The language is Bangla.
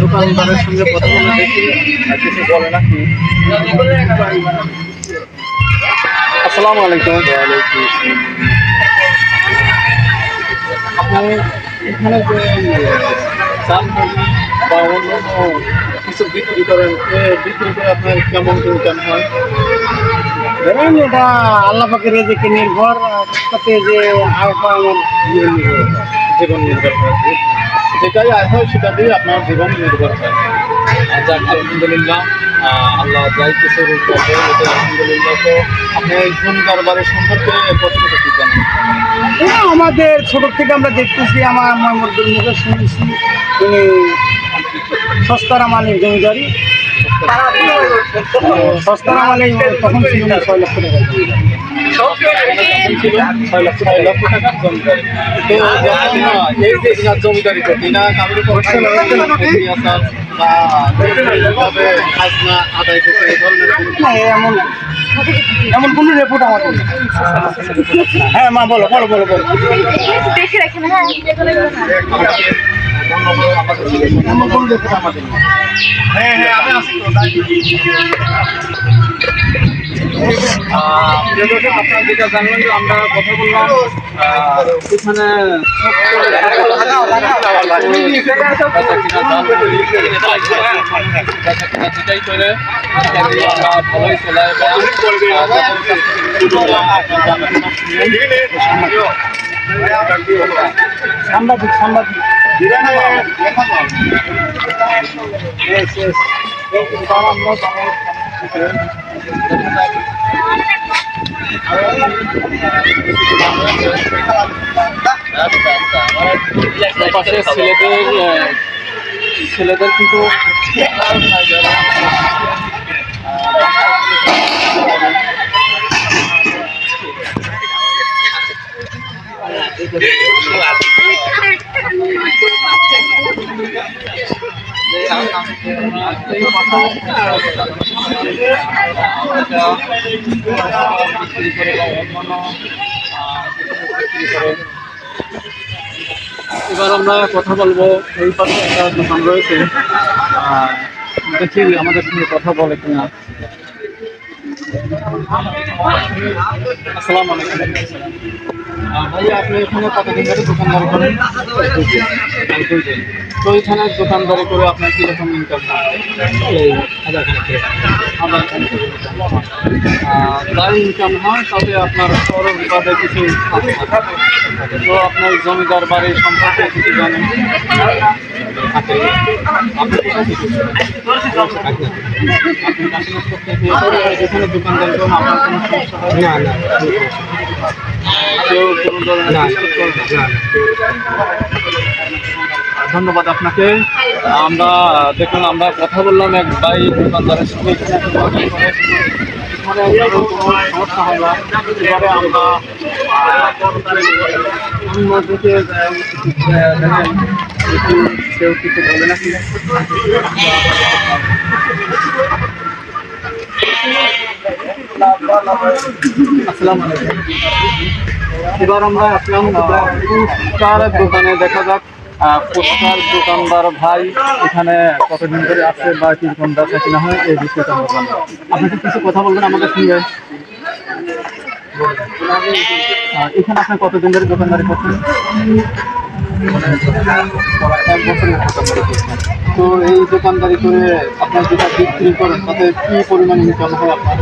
দোকানদারের সঙ্গে কথা বলে দেখি আর কিছু বলে নাকি আসসালামু আলাইকুম। আপনি এখানে যে, চাল বা অন্যান্য কিছু বিক্রি করেন বিক্রি করে আপনার কেমন ইনকাম হয়? ধরেন এটা আল্লাহ পাকের রেজেকে নির্ভর তাতে যে আয় জীবন নির্ভর জীবন নির্ভর করে। যেটাই আয় হয় সেটা দিয়ে আপনার জীবন নির্ভর করে আর যাক আলহামদুলিল্লাহ আল্লাহ যাই কিছু করবে এটা আলহামদুলিল্লাহ। তো আপনি এই জমিদার বাড়ির সম্পর্কে কতটুকু কি জানেন আমাদের ছোট থেকে আমরা দেখতেছি আমার মোহাম্মদুল মুখে শুনেছি। তিনি সস্তারা মালিক জমিদারি। সস্তারা মালিক তখন ছিল ছয় লক্ষ টাকা। এমন এমন কোনো রেপোর্ট আমাদের হ্যাঁ মা বলো বলো বলো বলো দেখে রাখেন হ্যাঁ হ্যাঁ হ্যাঁ আমরা কথা বললাম করে সাংবাদিক সাংবাদিক। Yes, yes. এবার আমরা পাশে ছেলেদের আহ, ছেলেদের কিন্তু এবার আমরা কথা বলব, এই পাশে একটা দোকান রয়েছে। দেখি আমাদের সঙ্গে কথা বলে কিনা। আসসালামু ভাইয়া, আপনি এখানে কতদিন ধরে করেন? তো এখানে দোকানদারি করে আপনার কীরকম ইনকাম যার ইনকাম হয়, তাতে আপনার কিছু আপনার জমিদার বাড়ির সম্পর্কে কিছু জানেন? ধন্যবাদ আপনাকে। আমরা দেখুন আমরা কথা বললাম এক ভাই দোকানদারের সঙ্গে আমরা আমি কেউ কিছু বলে আলাইকুম এবার আমরা আসলাম পোস্টার দোকানে, দেখা যাক পোস্টার দোকানদার ভাই এখানে কতদিন ধরে আছে বা কীরকম ব্যবসা কিনা হয়, এই বিষয়টা আমরা জানব। আপনি কি কিছু কথা বলবেন আমাদের সঙ্গে? এখানে আপনি কতদিন ধরে দোকানদারি করছেন? এক বছরের তো এই দোকানদারি করে আপনার যেটা বিক্রি করেন, তাতে কি পরিমাণ ইনকাম হয় আপনার